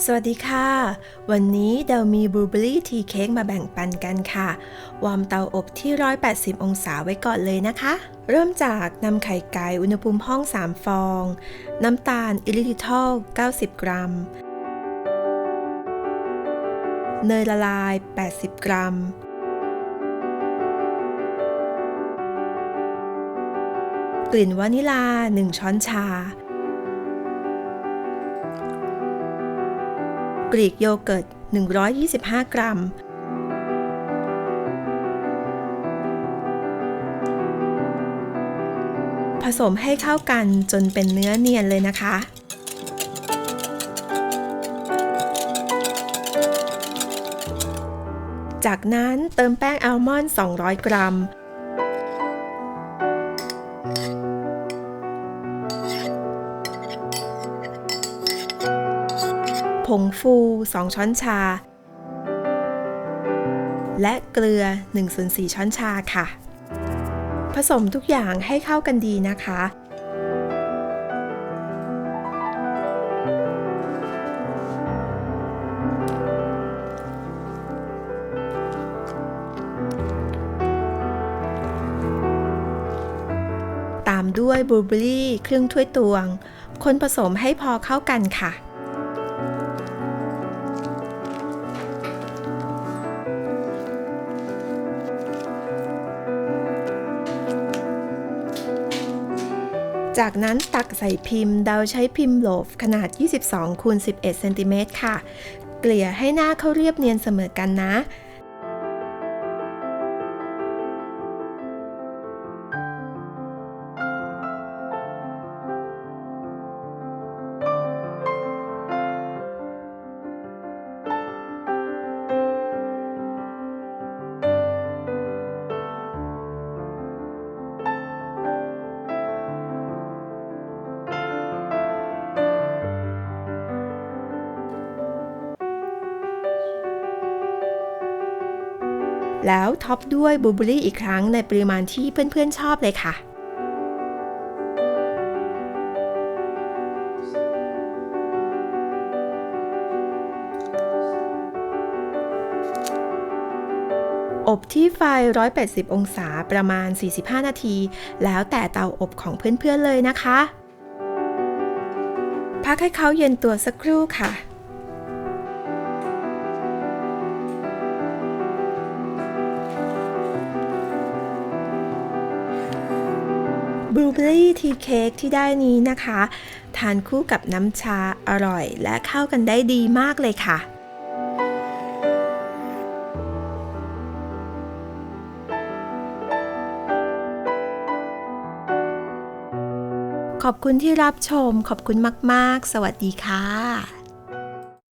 สวัสดีค่ะ วันนี้เดามีบลูเบอรี่ทีเค้กมาแบ่งปันกันค่ะ วอร์มเตาอบที่ 180 องศาไว้ก่อนเลยนะคะ เริ่มจากนำไข่ไก่อุณหภูมิห้อง 3 ฟอง น้ำตาลอิลิทิทอล 90 กรัม เนยละลาย 80 กรัม กลิ่นวานิลา 1 ช้อนชา กรีกโยเกิร์ต 125 กรัม ผสมให้เข้ากันจนเป็นเนื้อเนียนเลยนะคะจากนั้นเติมแป้งอัลมอนด์ 200 กรัม งฟู 2 ช้อนชา และเกลือ1ส่วน4ช้อนชาค่ะ ผสมทุกอย่างให้เข้ากันดีนะคะ ตามด้วยบลูเบอร์รี่ครึ่งถ้วยตวง คนผสมให้พอเข้ากันค่ะ จากนั้นตักใส่พิมพ์ดาวใช้พิมพ์โหลฟขนาด 22คูณ11เซนติเมตรค่ะ เกลี่ยให้หน้าเข้าเรียบเนียนเสมอกันนะ แล้วท็อปด้วยบลูเบอร์รี่อีกครั้งในปริมาณที่เพื่อนๆชอบเลยค่ะอบที่ไฟ 180 องศาประมาณ 45 นาที แล้วแต่เตาอบของเพื่อนๆเลยนะคะ พักให้เขาเย็นตัวสักครู่ค่ะ บลูเบอรี่ทีเค้กที่ได้นี้นะคะ ทานคู่กับน้ำชาอร่อยและเข้ากันได้ดีมากเลยค่ะขอบคุณที่รับชม ขอบคุณมาก ๆ สวัสดีค่ะ